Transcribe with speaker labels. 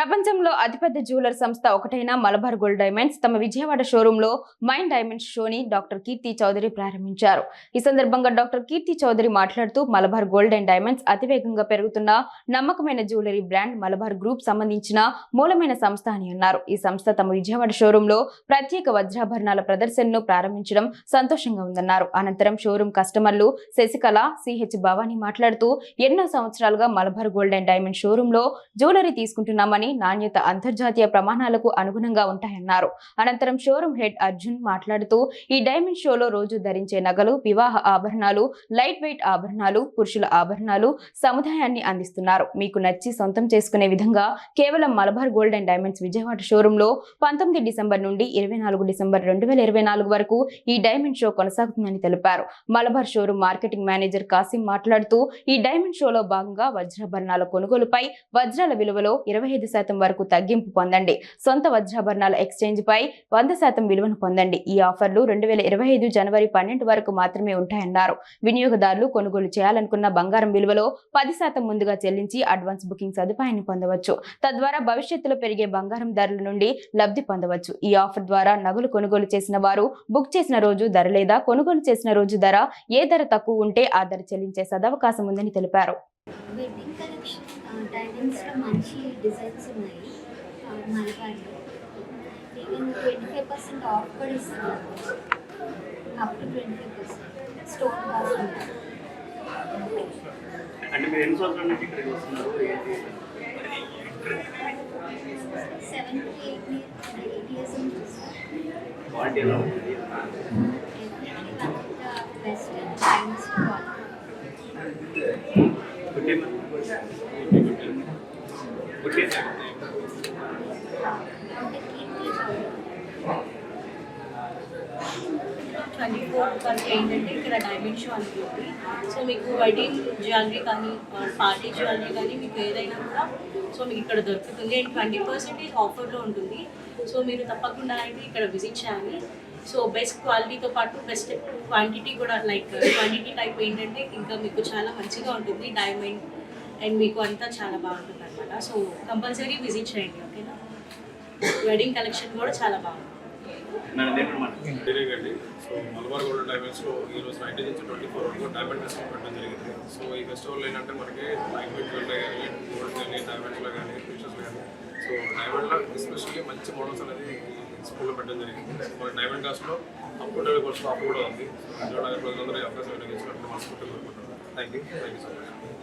Speaker 1: ప్రపంచంలో అతిపెద్ద జ్యువెలర్ సంస్థ ఒకటైన మలబార్ గోల్డ్ డైమండ్స్ తమ విజయవాడ షోరూంలో మైండ్ డైమండ్స్ షోని డాక్టర్ కీర్తి చౌదరి ప్రారంభించారు. ఈ సందర్భంగా డాక్టర్ కీర్తి చౌదరి మాట్లాడుతూ మలబార్ గోల్డ్ అండ్ డైమండ్స్ అతివేగంగా పెరుగుతున్న నమ్మకమైన జ్యువెలరీ బ్రాండ్ మలబార్ గ్రూప్ సంబంధించిన మూలమైన సంస్థ అని అన్నారు. ఈ సంస్థ తమ విజయవాడ షోరూంలో ప్రత్యేక వజ్రాభరణాల ప్రదర్శనను ప్రారంభించడం సంతోషంగా ఉందన్నారు. అనంతరం షోరూం కస్టమర్లు శశికళ సిహెచ్ భవానీ మాట్లాడుతూ ఎన్నో సంవత్సరాలుగా మలబార్ గోల్డ్ అండ్ డైమండ్ షోరూంలో జ్యువెలరీ తీసుకుంటున్నామని నాణ్యత అంతర్జాతీయ ప్రమాణాలకు అనుగుణంగా ఉంటాయన్నారు. అనంతరం షోరూం హెడ్ అర్జున్ మాట్లాడుతూ ఈ డైమండ్ షోలో రోజు ధరించే నగలు వివాహ ఆభరణాలు లైట్ వెయిట్ ఆభరణాలు పురుషుల ఆభరణాలు సముదాయాన్ని అందిస్తున్నారు. మీకు నచ్చి సొంతం చేసుకునే విధంగా కేవలం Malabar gold and diamonds Vijayawada షోరూంలో పంతొమ్మిది డిసెంబర్ నుండి ఇరవై నాలుగు డిసెంబర్ రెండు వేల ఇరవై నాలుగు వరకు ఈ డైమండ్ షో కొనసాగుతుందని తెలిపారు. Malabar showroom marketing manager Kasim మాట్లాడుతూ ఈ డైమండ్ షోలో భాగంగా వజ్రాభరణాల కొనుగోలుపై వజ్రాల విలువలో ఇరవై ఐదు శాతం వరకు తగ్గింపు పొందండి. సొంత వజ్రాభరణాల ఎక్స్చేంజ్ పై వంద శాతం విలువను పొందండి. ఈ ఆఫర్లు రెండు వేల ఇరవై ఐదు జనవరి పన్నెండు వరకు మాత్రమే ఉంటాయన్నారు. వినియోగదారులు కొనుగోలు చేయాలనుకున్న బంగారం విలువలో పది శాతం ముందుగా చెల్లించి అడ్వాన్స్ బుకింగ్ సదుపాయాన్ని పొందవచ్చు. తద్వారా భవిష్యత్తులో పెరిగే బంగారం ధరల నుండి లబ్ధి పొందవచ్చు. ఈ ఆఫర్ ద్వారా నగలు కొనుగోలు చేసిన వారు బుక్ చేసిన రోజు ధర లేదా కొనుగోలు చేసిన రోజు ధర ఏ ధర తక్కువ ఉంటే ఆ ధర చెల్లించే సదవకాశం ఉందని తెలిపారు.
Speaker 2: డైమండ్స్లో మంచి డిజైన్స్ ఉన్నాయి. మలబార్లో. Even twenty five percent off కూడా ఇస్తున్నారు. Up to twenty five percent stone cost
Speaker 3: అంటే మీరు ఎన్ని సంవత్సరాల నుంచి ఇక్కడికి వస్తున్నారు? ఏంటి?
Speaker 2: Seven to eight eight years నుంచి
Speaker 3: క్వాలిటీ ఎలా ఉంటుంది?
Speaker 2: బెస్ట్ క్వాలిటీ
Speaker 4: ట్వంటీ ఫోర్ వరకు ఏంటంటే ఇక్కడ డైమండ్ షో అనుకుంది సో మీకు వెడ్డింగ్ జ్యువెలరీ కానీ పార్టీ జ్యువెలరీ కానీ మీకు ఏదైనా కూడా సో మీకు ఇక్కడ దొరుకుతుంది. అండ్ ట్వంటీ పర్సెంటేజ్ ఆఫర్లో ఉంటుంది. సో మీరు తప్పకుండా అయితే ఇక్కడ విజిట్ చేయాలి. సో బెస్ట్ క్వాలిటీతో పాటు బెస్ట్ క్వాంటిటీ కూడా లైక్ క్వాంటిటీ టైప్ ఏంటంటే ఇంకా మీకు చాలా మంచిగా ఉంటుంది. డైమండ్ అండ్ మీకు అంతా చాలా బాగుంటుంది అనమాట సో కంపల్సరీ విజిట్ చేయండి ఓకేనా వెడ్డింగ్ కలెక్షన్ కూడా చాలా బాగుంటుంది.
Speaker 5: సో మలబార్ గోల్డ్ డైమండ్స్లో ఈ రోజు నైన్టీన్ నుంచి ట్వంటీ ఫోర్ వరకు డైమండ్ డిస్కౌంట్ పెట్టడం జరిగింది. సో ఈ ఫెస్టివల్ ఏంటంటే మనకి లైట్ వెయిట్ జ్యువెలరీ కానీ గోల్డ్ కానీ డైమండ్స్లో కానీ ఫీచర్స్లో కానీ. సో డైమండ్లో ఎస్పెషల్లీ మంచి మోడల్స్ అనేది స్కూల్లో పెట్టడం జరిగింది. మన డైమండ్ కాస్ట్లో అప్పుడు టు ట్వంటీ పర్సెంట్ కూడా ఉంది. ప్రజలందరూ అవకాశం వినియోగించినట్టు మనస్ఫూర్తిగా కోరుకుంటున్నాను thank you thank you so much